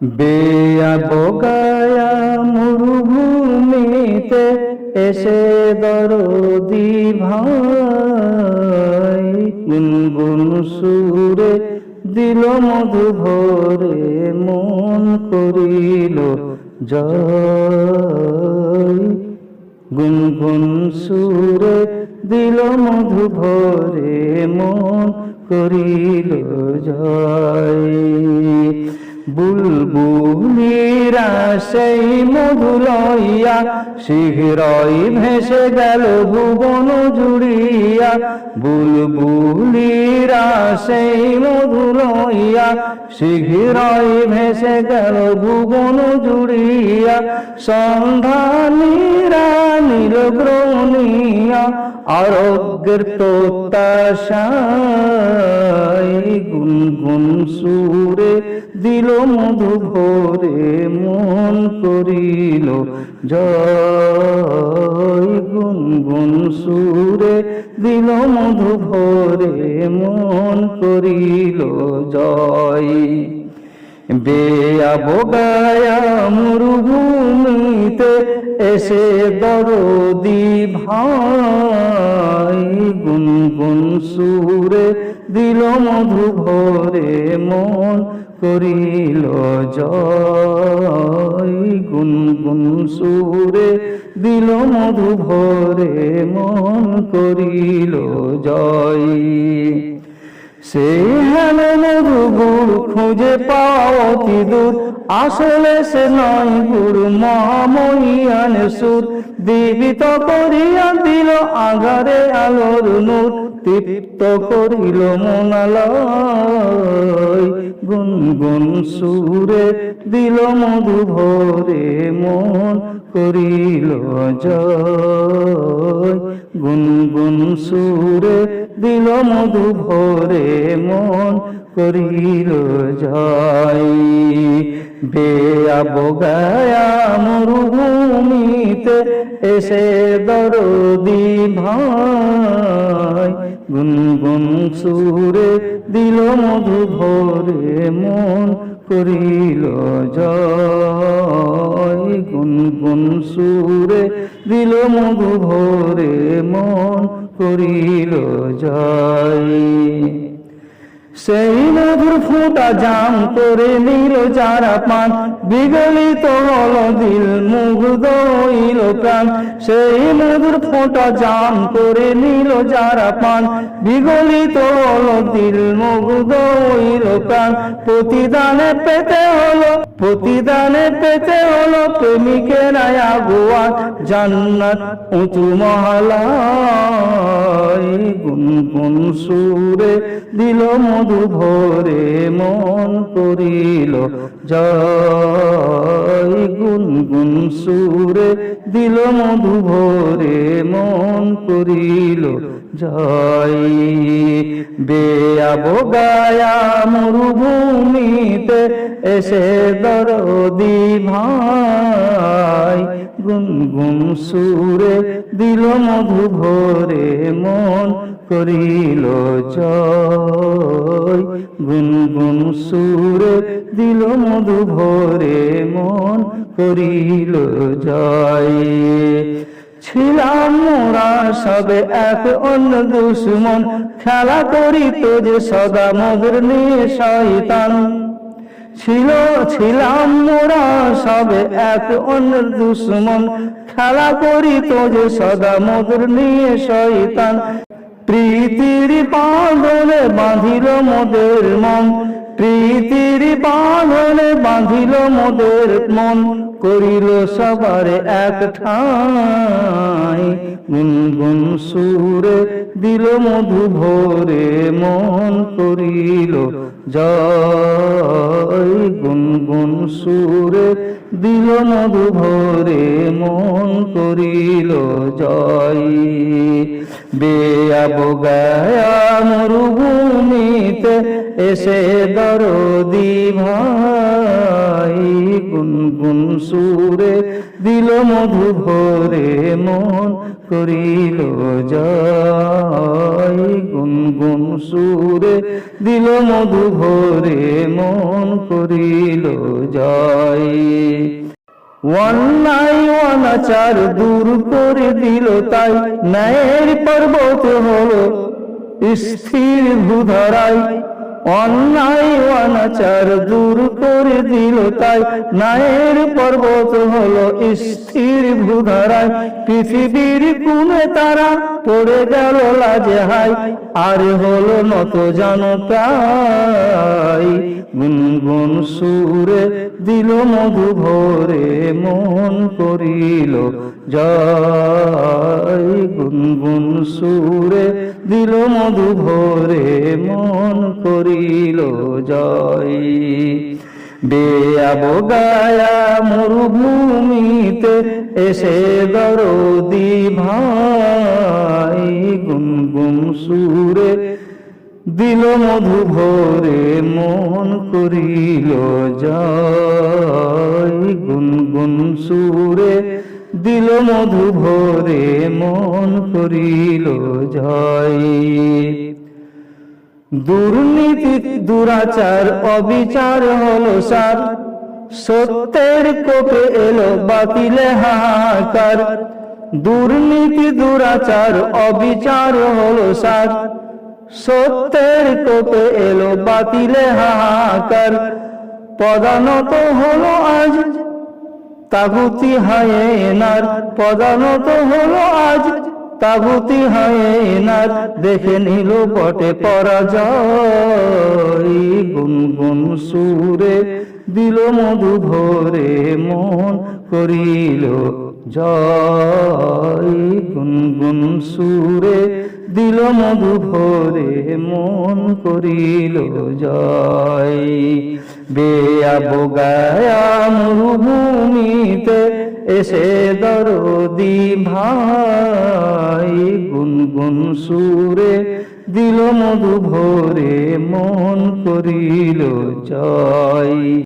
বেয়া বগায়া মরুভূমিতে এসে দরদি ভাই, গুনগুন সুরে দিল মধু ভরে মন করিল জয়। গুনগুন সুরে দিল মধু ভরে মন করিল জয়। বুলবুলিরা সেই মধু লইয়া শীঘ্রই ভেসে গেল ভুবন জুড়িয়া। বুলবুলিরা সেই মধু লইয়া শীঘ্রই ভেসে গেল ভুবন জুড়িয়া। সন্ধানীরা নীল গ্রহণিয়া আরোগ্যের তোতাশাই গুনগুন সুরে দিল মধু ভরে, মন করিল, জয় গুনগুন সুরে। দিল মধু ভরে, মন করিল, জয়। বেয়া বগায়া মরুভূমিতে এসে দরদি ভাই গুনগুন সুরে। দিল মধু ভরে, মন করিল জয়। গুনগুন সুরে দিল মধু ভরে মন করিল জয়। সে হেলে মধু গুড় খুঁজে পাও অতি দূর? আসলে সে নয় গুড় মহামহিয়ান সুর। দীপিত করিয়া দিল আগারে আলোর নূর, তৃপ্ত করিল মনালয়। গুনগুন সুরে দিল মধু ভরে মন, করিল জয়। গুনগুন সুরে দিল মধু ভরে মন, করিল জয়। বেয়া বগায়া মরুভূমিতে এসে দরদি ভাই, গুনগুন সুরে দিল মধু ভরে মন করিল জয়। গুনগুন সুরে দিল মধু ভরে মন করিল জয়। সেই মধুর ফুটা জাম করে নিল যারা পান বিগলিত হল দিল মুগ্ধ প্রাণ। সেই মধুর ফোঁটা জাম করে নিল যারা পান বিগলিত হল দিল হইল প্রাণ। প্রতিদানে পেতে হলো, প্রতিদানে পেতে হলো প্রেমিকেরা আগুয়া জান্নাত উঁচু মহালয়, গুনগুন সুরে দিল মধু ভরে মন করিল। জয়, গুনগুন সুরে দিল মধু ভরে মন করিল জয় বেয়া গায়া মরুভূমিতে এসে দরদি ভাই গুনগুন সুরে দিল মধু ভরে মন করিল জয়। গুনগুন সুরে দিল মধু ভরে মন করিল জয়। ছিলাম মোরা সবে এক অন্য দুশ্মন, খেলা করিত যে সদা মধুর নিয়ে শয়তান। ছিল, ছিলাম মোরা সবে এক অন্যের দুশ্মন। খেলা করিত যে সদা মধুর নিয়ে শয়তান। প্রীতির বাঁধনে বাঁধিল মোদের মন। প্রীতির বাঁধনে বাঁধিল মোদের মন। করিল সবার এক ঠাই। গুনগুন সুরে দিল মধু ভোরে, মন করিল জয়। গুনগুন সুরে দিল মধু ভরে, মন করিল জয়। বেয়া বগায়া মরুভূমিতে এসে দরদি ভাই। সুরে দিল মধু ভরে মন করিল জয়। গুনগুন সুরে দিল মধু ভরে মন করিল জয়। অন্যায় অনাচার দূর করে দিল তাই ন্যায়ের পর্বত হলো স্থির ভূধরাই অন্যায় অনাচার দূর করে দিল তাই। নায়ের পর্বত হলো স্থির ভূধারায়। পৃথিবীর কোণে তারা পড়ে গেল লাজে হাই, আর হলো নত জানো প্রায়। গুনগুন সুরে দিল মধু ভরে, মন করিল জয়। গুনগুন সুরে দিল মধু ভরে, মন করিল জয়। বেয়াব গায়া মরুভূমিতে এসে দরদি ভাই গুনগুন সুরে দিল মধু ভরে, মন করিল জয়। গুনগুন সুরে দিল মধু ভরে, মন করিল জয়। দুর্নীতি দুরাচার, অবিচার হলো সার। সত্যের কোপে এলো বাতিলে হাহাকার। দুর্নীতি দুরাচার, অবিচার হলো সার। সত্যের কোপে এলো বাতিলে হাহাকার। পদানত হলো আজ, তাগুতি হায়েনার পদানত হলো আজ তাগুতি হায়েনার দেখে নিল বটে পরাজয়। গুনগুন সুরে দিল মধু ভরে মন করিল জয়। গুনগুন সুরে দিল মধু ভরে মন করিল জয়। বেয়া গায়া মরুভূমিতে এসে দরদি ভাই গুনগুন সুরে দিল মধু ভরে মন করিল জয়।